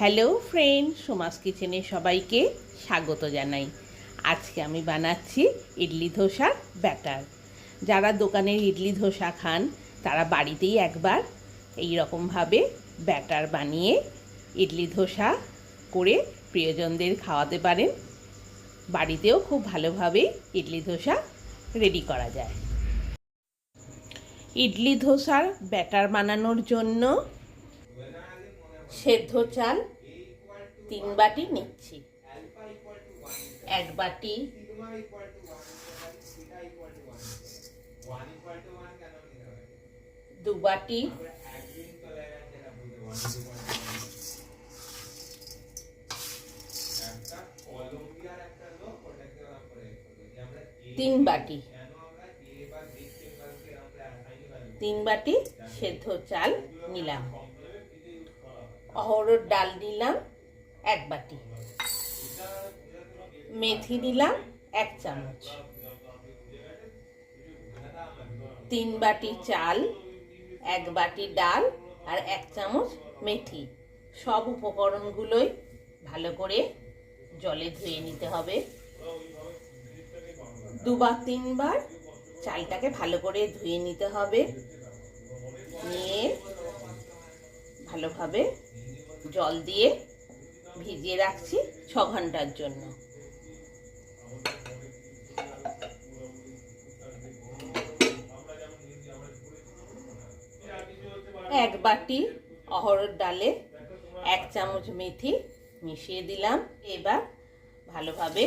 Hello friend Soma's কিচেনে সবাইকে স্বাগত জানাই। আজকে আমি বানাচ্ছি ইডলি ধোসার ব্যাটার। যারা দোকানের ইডলি ধোসা খান, তারা বাড়িতেই একবার এই রকমভাবে ব্যাটার বানিয়ে ইডলি ধোসা করে প্রিয়জনদের খাওয়াতে পারেন। বাড়িতেও খুব ভালোভাবে ইডলি ধোসা রেডি করা যায়। ইডলি ধোসার ব্যাটার বানানোর জন্য সেদ্ধ চাল তিন বাটি নিচ্ছি এক বাটি দু বাটি তিন বাটি। তিন বাটি সেদ্ধ চাল নিলাম। অহরর ডাল নিলাম, এক বাটি। মেথি নিলাম, এক চামচ। তিন বাটি চাল, এক বাটি ডাল আর এক চামচ মেথি। সব উপকরণগুলোই ভালো করে জলে ধুয়ে নিতে হবে। দুবার, তিনবার চালটাকে ভালো করে ধুয়ে নিতে হবে। নিয়ে ভালোভাবে জল দিয়ে ভিজিয়ে রাখছি ছ ঘণ্টার জন্য। এক বাটি অহরর ডালে এক চামচ মেথি মিশিয়ে দিলাম, এবার ভালোভাবে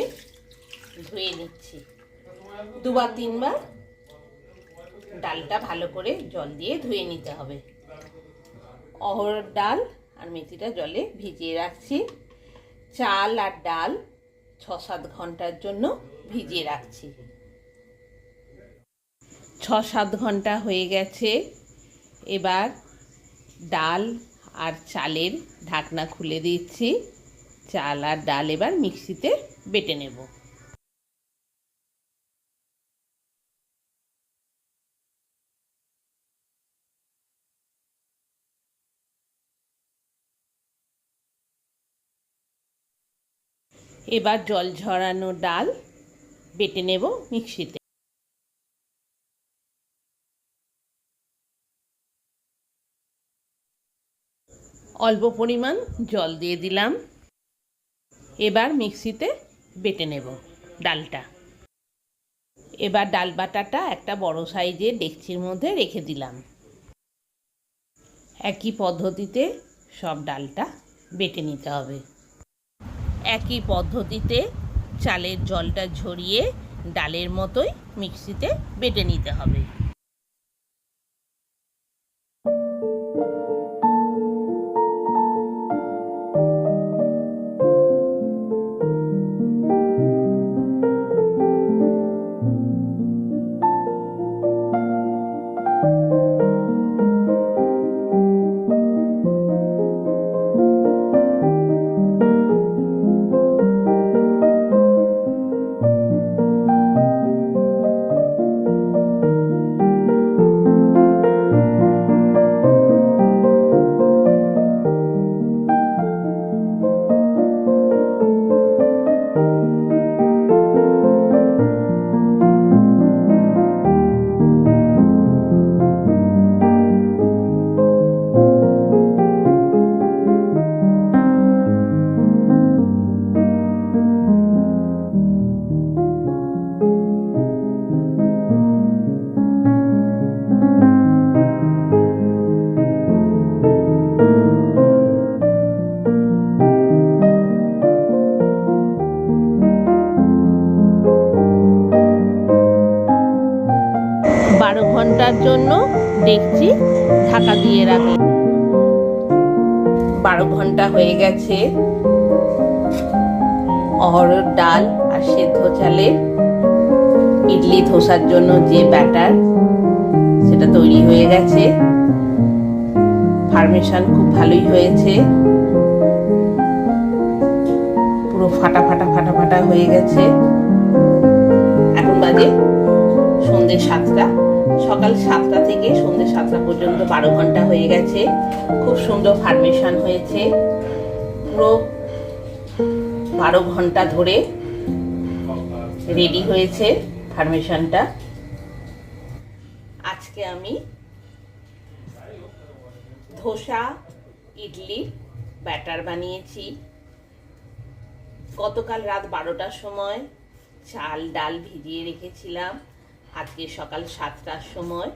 ধুয়ে নিচ্ছি। দুবার তিনবার ডালটা ভালো করে জল দিয়ে ধুয়ে নিতে হবে। অহরর ডাল আর মেথিটা জলে ভিজিয়ে রাখছি। চাল আর ডাল ছ সাত ঘণ্টার জন্য ভিজিয়ে রাখছি। ছ সাত ঘণ্টা হয়ে গেছে। এবার ডাল আর চালের ঢাকনা খুলে দিচ্ছি। চাল আর ডাল এবার মিক্সিতে বেটে নেব। এবার জল ঝরানো ডাল বেটে নেব মিক্সিতে। অল্প পরিমাণ জল দিয়ে দিলাম। এবার মিক্সিতে বেটে নেব ডালটা। এবার ডাল বাটাটা একটা বড় সাইজের ডেকচির মধ্যে রেখে দিলাম। একই পদ্ধতিতে সব ডালটা বেটে নিতে হবে। একই পদ্ধতিতে চালের জলটা ঝরিয়ে ডালের মতোই মিক্সিতে বেটে নিতে হবে। ঢাকা দিয়ে রাখি। বারো ঘণ্টা হয়ে গেছে। অহরর ডাল আর সেদ্ধ চালের ইডলি ধোসার জন্য যে ব্যাটার, সেটা তৈরি হয়ে গেছে। ফার্মেশন খুব ভালোই হয়েছে। পুরো ফাটা ফাটা ফাটা ফাটা হয়ে গেছে। এখন বাজে সন্ধ্যে সাতটা। সকাল সাতটা থেকে সন্ধ্যে সাতটা পর্যন্ত বারো ঘণ্টা হয়ে গেছে। খুব সুন্দর ফার্মেশন হয়েছে। পুরো বারো ঘণ্টা ধরে রেডি হয়েছে ফার্মেশনটা আজকে আমি ধোসা ইডলির ব্যাটার বানিয়েছি। গতকাল রাত বারোটার সময় চাল, ডাল ভিজিয়ে রেখেছিলাম। আজকে সকাল সাতটার সময়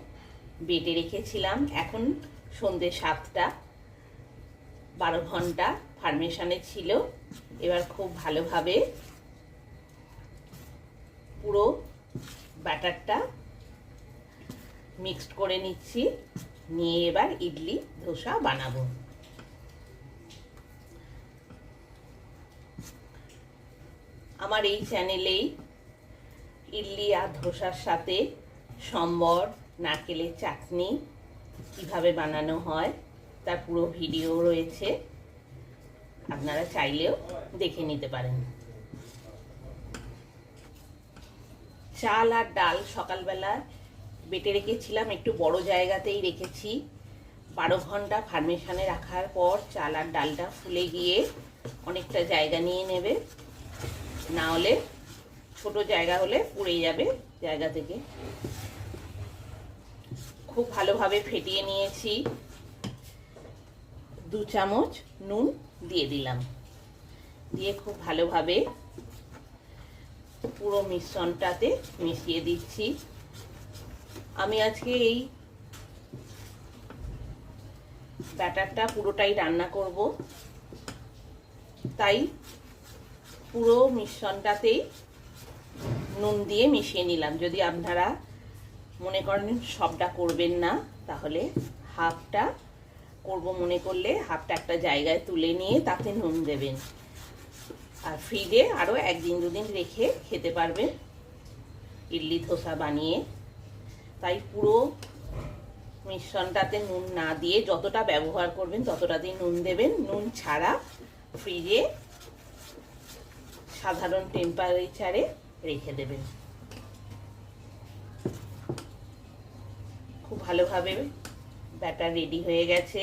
বেটে রেখেছিলাম। এখন সন্ধে সাতটা, বারো ঘণ্টা ফার্মেশানে ছিল। এবার খুব ভালোভাবে পুরো ব্যাটারটা মিক্সড করে নিচ্ছি। নিয়ে এবার ইডলি, ধোসা বানাবো। আমার এই চ্যানেলেই ইডলি আর ধোসার সাথে সম্বর, নারকেলের চাটনি কীভাবে বানানো হয় তার পুরো ভিডিও রয়েছে। আপনারা চাইলেও দেখে নিতে পারেন। চাল আর ডাল সকালবেলা বেটে রেখেছিলাম, একটু বড় জায়গাতেই রেখেছি। বারো ঘণ্টা ফার্মেশানে রাখার পর চাল আর ডালটা ফুলে গিয়ে অনেকটা জায়গা নিয়ে নেবে। না হলে ছোট জায়গা হলে পুড়ে যাবে জায়গা থেকে। খুব ভালোভাবে ফেটিয়ে নিয়েছি। দু চামচ নুন দিয়ে দিলাম। দিয়ে খুব ভালোভাবে পুরো মিশ্রণটাতে মিশিয়ে দিচ্ছি। আমি আজকে এই ব্যাটারটা পুরোটাই রান্না করব। তাই পুরো মিশ্রণটাতেই নুন দিয়ে মিশিয়ে নিলাম। যদি আপনারা মনে করেন সবটা করবেন না, তাহলে হাফটা করব মনে করলে, হাফটা একটা জায়গায় তুলে নিয়ে তাতে নুন দেবেন। আর ফ্রিজে আরও একদিন দুদিন রেখে খেতে পারবেন। ইডলি ধোসা বানিয়ে। তাই পুরো মিশ্রণটাতে নুন না দিয়ে যতটা ব্যবহার করবেন, ততটাতেই নুন দেবেন। নুন ছাড়া ফ্রিজে সাধারণ টেম্পারেচারে রেখে দেবেন। খুব ভালোভাবে ব্যাটার রেডি হয়ে গেছে।